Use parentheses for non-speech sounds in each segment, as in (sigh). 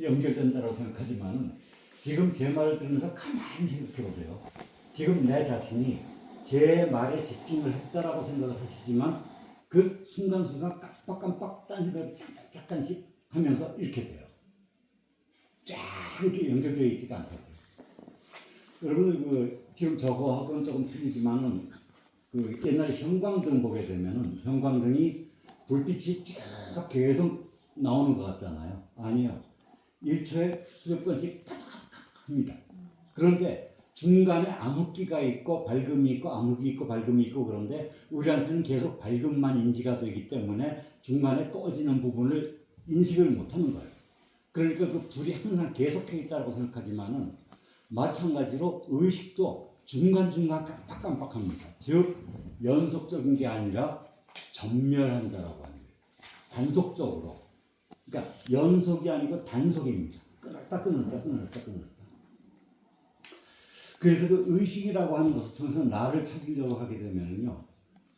연결된다고 생각하지만 지금 제 말을 들으면서 가만히 생각해 보세요. 지금 내 자신이 제 말에 집중을 했다라고 생각을 하시지만 그 순간순간 깜빡깜빡 딴 생각을 잠깐 잠깐씩 하면서 이렇게 돼요. 쫙 이렇게 연결되어 있지가 않다고요. 여러분 그 지금 저거하고는 조금 틀리지만은 그 옛날에 형광등 보게 되면은 형광등이 불빛이 쫙 계속 나오는 것 같잖아요. 아니요. 1초에 수백 번씩 팍팍팍 합니다. 그런데 중간에 암흑기가 있고 밝음이 있고 암흑이 있고 밝음이 있고 그런데 우리한테는 계속 밝음만 인지가 되기 때문에 중간에 꺼지는 부분을 인식을 못하는 거예요. 그러니까 그 불이 항상 계속해 있다고 생각하지만은 마찬가지로 의식도 중간중간 깜빡깜빡합니다. 즉 연속적인 게 아니라 전멸한다라고 하는 거예요. 단속적으로. 그러니까 연속이 아니고 단속입니다. 끊었다 끊었다 끊었다 끊었다. 그래서 그 의식이라고 하는 것을 통해서 나를 찾으려고 하게 되면요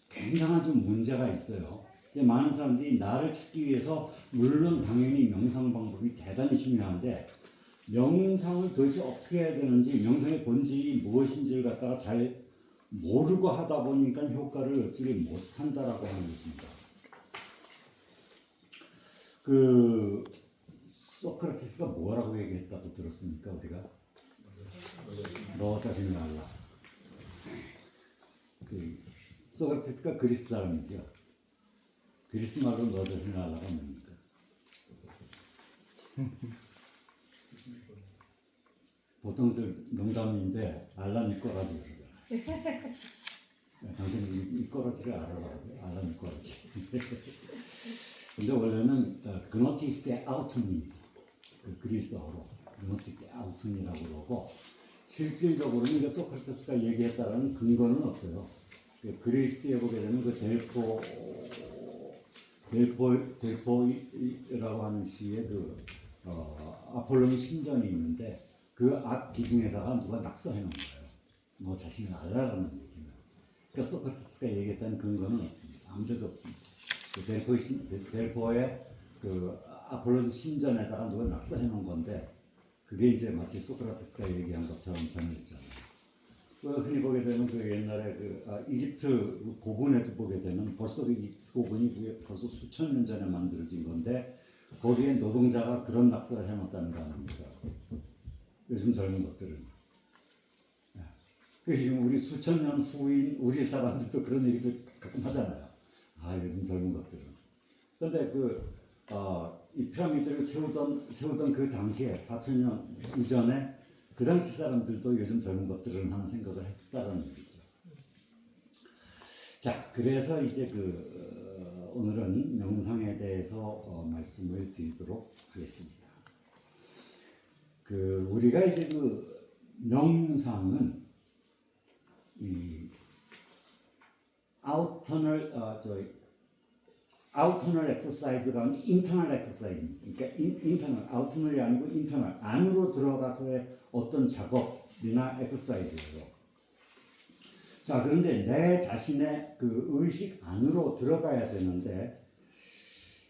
굉장한 좀 문제가 있어요. 많은 사람들이 나를 찾기 위해서 물론 당연히 명상 방법이 대단히 중요한데 명상을 도대체 어떻게 해야 되는지 명상의 본질이 무엇인지를 갖다가 잘 모르고 하다 보니까 효과를 얻지 못한다라고 하는 것입니다. 그 소크라테스가 뭐라고 얘기했다고 들었습니까 우리가? 너 자신을 알라. 그 소크라테스가 그리스 사람이죠. 그리스 말로 너 자신을 알라가 뭡니까? (laughs) 보통들 농담인데 알라 니꼬라지 그러잖아. 당신 이- 이 꼬라지를 알아라고 알라 니꼬라지. (laughs) 근데 원래는 어, 그노티스의 아우툰입니다. 그 그리스어로 그노티스의 아우툰이라고 그러고 실질적으로는 이게 소크라테스가 얘기했다라는 근거는 없어요. 그 그리스에 보게 되면 그 델포 델포 델포라고 하는 시에 그 어, 아폴론 신전이 있는데 그 앞 기둥에다가 누가 낙서해 놓은 거예요. 너 자신을 알라라는 얘기는. 그러니까 소크라테스가 얘기했다는 근거는 없습니다. 아무데도 없습니다. 그 델포의 그 아폴론 신전에다가 누가 낙서해 놓은 건데 그게 이제 마치 소크라테스가 얘기한 것처럼 전해졌잖아요. 그 흔히 보게 되면 그 옛날에 그 아, 이집트 그 고분에도 보게 되면 벌써 그 이집트 고분이 벌써 수천 년 전에 만들어진 건데 거기에 노동자가 그런 낙서를 해놨다는 거 아닙니까? 요즘 젊은 것들은. 예. 그래서 지금 우리 수천 년 후인 우리 사람들도 그런 얘기도 가끔 하잖아요. 아 요즘 젊은 것들은. 그런데 그 어, 이 피라미드를 세우던 세우던 그 당시에 4천 년 이전에 그 당시 사람들도 요즘 젊은 것들은 하는 생각을 했었다는 얘기죠. 자, 그래서 이제 그 어, 오늘은 명상에 대해서 어, 말씀을 드리도록 하겠습니다. 그 우리가 이제 그 명상은 이 아우터널 어 저 아우터널 엑서사이즈가 인터널 엑서사이즈입니다. 그러니까 인, 인터널 아우터널이 아니고 인터널 안으로 들어가서의 어떤 작업이나 엑서사이즈예요. 자 그런데 내 자신의 그 의식 안으로 들어가야 되는데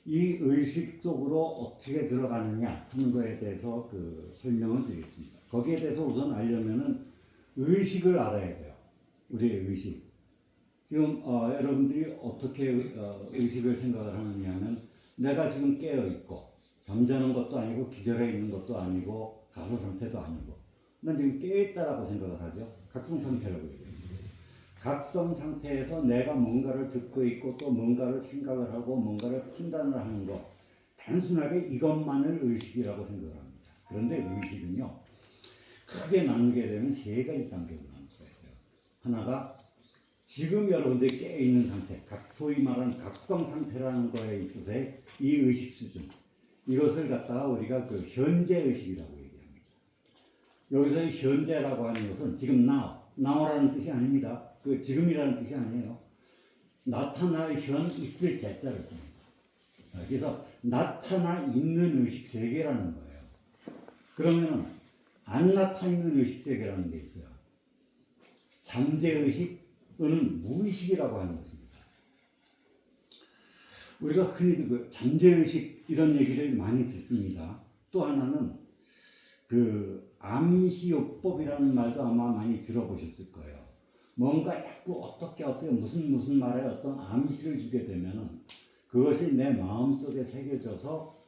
이 의식 속으로 어떻게 들어가느냐 하는 거에 대해서 그 설명을 드리겠습니다. 거기에 대해서 우선 알려면은 의식을 알아야 돼요. 우리의 의식. 지금 어, 여러분들이 어떻게 어, 의식을 생각을 하느냐면 내가 지금 깨어 있고 잠자는 것도 아니고 기절해 있는 것도 아니고 가사 상태도 아니고 난 지금 깨어 있다라고 생각을 하죠. 각성 상태라고 얘기해요. 각성 상태에서 내가 뭔가를 듣고 있고 또 뭔가를 생각을 하고 뭔가를 판단을 하는 것 단순하게 이것만을 의식이라고 생각을 합니다. 그런데 의식은요 크게 나누게 되면 세 가지 단계로 나눌 수가 있어요. 하나가 지금 여러분들이 깨어 있는 상태, 각 소위 말하는 각성 상태라는 거에 있어서의 이 의식 수준 이것을 갖다가 우리가 그 현재 의식이라고 얘기합니다. 여기서의 현재라고 하는 것은 지금 now, now라는 뜻이 아닙니다. 그 지금이라는 뜻이 아니에요. 나타날 현 있을 제자를 씁니다. 그래서 나타나 있는 의식 세계라는 거예요. 그러면은 안 나타 있는 의식 세계라는 게 있어요. 잠재 의식 은 무의식이라고 하는 것입니다. 우리가 흔히 그 잠재 의식 이런 얘기를 많이 듣습니다. 또 하나는 그 암시요법이라는 말도 아마 많이 들어보셨을 거예요. 뭔가 자꾸 어떻게 어떻게 무슨 무슨 말에 어떤 암시를 주게 되면은 그것이 내 마음 속에 새겨져서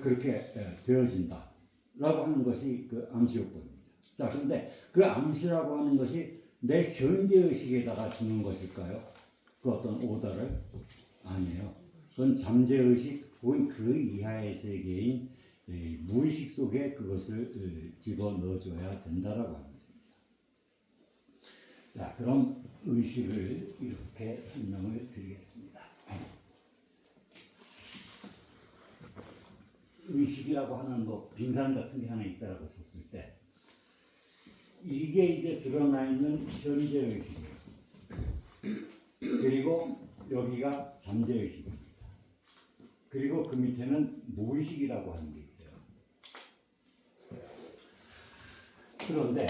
그렇게 예, 되어진다. 라고 하는 것이 그 암시요법입니다. 자, 그런데 그 암시라고 하는 것이 내 현재 의식에다가 주는 것일까요? 그 어떤 오더를? 아니에요. 그건 잠재 의식 혹은 그 이하의 세계인 이 무의식 속에 그것을 어, 집어 넣어줘야 된다라고 하는 것입니다. 자, 그럼 의식을 이렇게 설명을 드리겠습니다. 의식이라고 하는 뭐 빙산 같은 게 하나 있다라고 썼을 때 이게 이제 드러나 있는 현재 의식이에요. 그리고 여기가 잠재 의식입니다. 그리고 그 밑에는 무의식이라고 하는 게 있어요. 그런데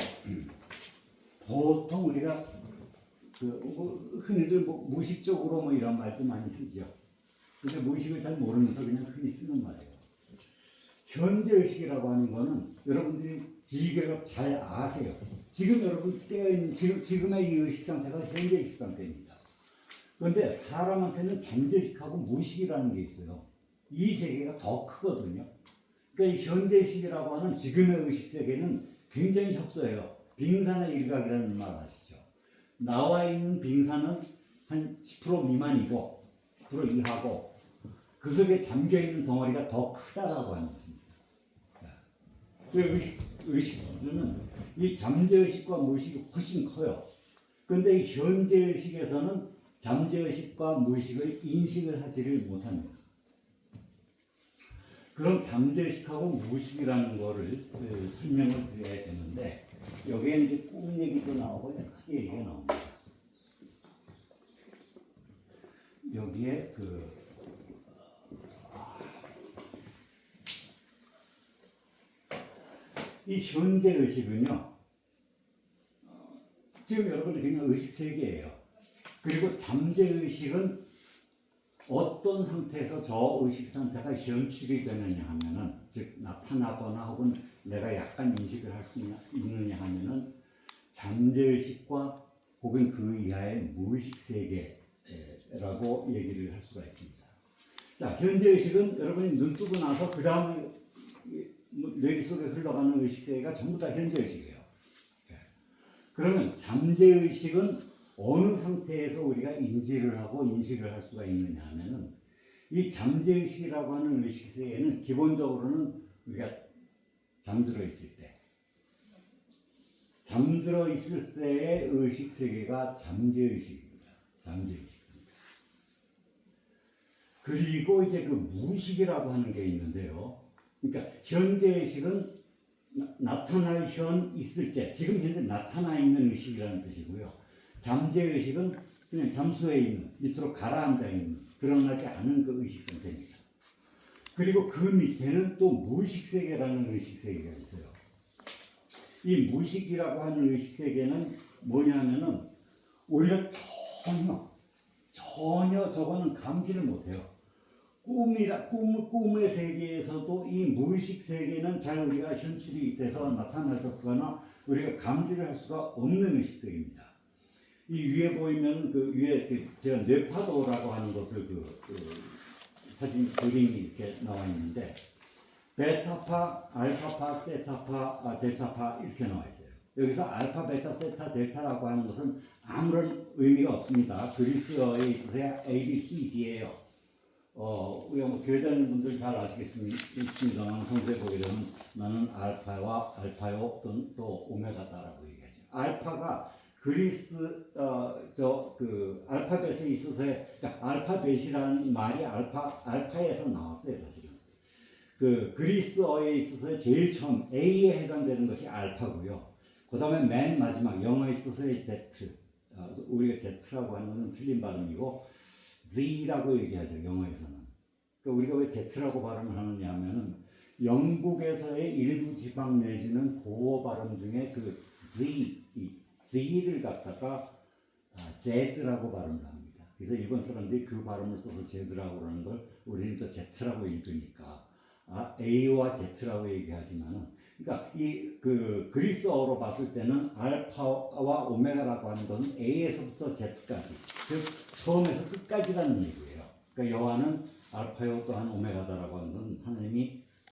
보통 우리가 그뭐 흔히들 뭐 무의식적으로 뭐 이런 말도 많이 쓰죠. 근데 무의식을 잘 모르면서 그냥 흔히 쓰는 말이에요. 현재 의식이라고 하는 거는 여러분들이 비교적 잘 아세요. 지금 여러분 있는 지금 지금의 이 의식 상태가 현재 의식 상태입니다. 그런데 사람한테는 잠재 의식하고 무의식이라는 게 있어요. 이 세계가 더 크거든요. 그러니까 이 현재 의식이라고 하는 지금의 의식 세계는 굉장히 협소해요. 빙산의 일각이라는 말 아시죠? 나와 있는 빙산은 한 10% 미만이고 10% 이하고 그 속에 잠겨 있는 덩어리가 더 크다라고 하는 것입니다. 그 의식, 의식 수준은 이 잠재 의식과 무의식이 훨씬 커요. 근데 이 현재 의식에서는 잠재 의식과 무의식을 인식을 하지를 못합니다. 그럼 잠재 의식하고 무의식이라는 거를 그 설명을 드려야 되는데 여기에 이제 꿈 얘기도 나오고 여러 가지 얘기가 나옵니다. 여기에 그 이 현재 의식은요. 어, 지금 여러분이 그냥 의식 세계예요. 그리고 잠재 의식은 어떤 상태에서 저 의식 상태가 현출이 되느냐 하면은 즉 나타나거나 혹은 내가 약간 인식을 할 수 있느냐 하면은 잠재 의식과 혹은 그 이하의 무의식 세계라고 얘기를 할 수가 있습니다. 자, 현재 의식은 여러분이 눈 뜨고 나서 그 다음에 뇌리 속에 흘러가는 의식 세계가 전부 다 현재 의식이에요. 예. 그러면 잠재 의식은 어느 상태에서 우리가 인지를 하고 인식을 할 수가 있느냐 하면은 이 잠재 의식이라고 하는 의식 세계는 기본적으로는 우리가 잠들어 있을 때 잠들어 있을 때의 의식 세계가 잠재 의식입니다. 잠재 의식 세계. 그리고 이제 그 무의식이라고 하는 게 있는데요. 그러니까 현재 의식은 나- 나타날 현 있을 때 지금 현재 나타나 있는 의식이라는 뜻이고요. 잠재 의식은 그냥 잠수해 있는 밑으로 가라앉아 있는 드러나지 않은 그 의식 상태입니다. 그리고 그 밑에는 또 무의식 세계라는 의식 세계가 있어요. 이 무의식이라고 하는 의식 세계는 뭐냐면은 오히려 전혀 전혀 저거는 감지를 못해요. 꿈이라 꿈 꿈의 세계에서도 이 무의식 세계는 잘 우리가 현출이 돼서 나타나서 거나 우리가 감지를 할 수가 없는 의식 세계입니다. 이 위에 보이면 그 위에 그 제가 뇌파도라고 하는 것을 그, 그 사진 그림이 이렇게 나와 있는데 베타파, 알파파, 세타파, 아, 델타파 이렇게 나와 있어요. 여기서 알파, 베타, 세타, 델타라고 하는 것은 아무런 의미가 없습니다. 그리스어에 있어서 A, B, C, D예요. 어, 우리가 뭐 교회 다니는 분들 잘 아시겠습니다만 성서에 보게 되면 나는 알파와 알파요 또는 또 오메가다라고 얘기하죠. 알파가 그리스 어 저 그 알파벳에 있어서의 그러니까 알파벳이라는 말이 알파 알파에서 나왔어요 사실은. 그 그리스어에 있어서 제일 처음 A에 해당되는 것이 알파고요. 그 다음에 맨 마지막 영어에 있어서의 Z. 어, 우리가 Z라고 하는 것은 틀린 발음이고 Z라고 얘기하죠 영어에서는. 그러니까 우리가 왜 Z라고 발음을 하느냐 하면은 영국에서의 일부 지방 내지는 고어 발음 중에 그 Z, 이 Z를 갖다가 아, Z라고 발음을 합니다. 그래서 일본 사람들이 그 발음을 써서 Z라고 그러는 걸 우리는 또 Z라고 읽으니까 아, A와 Z라고 얘기하지만은 그러니까 이 그 그리스어로 봤을 때는 알파와 오메가라고 하는 것은 A에서부터 Z까지 즉 처음에서 끝까지라는 얘기예요. 그러니까 여호와는 알파요 또한 오메가다라고 하는 건 하나님이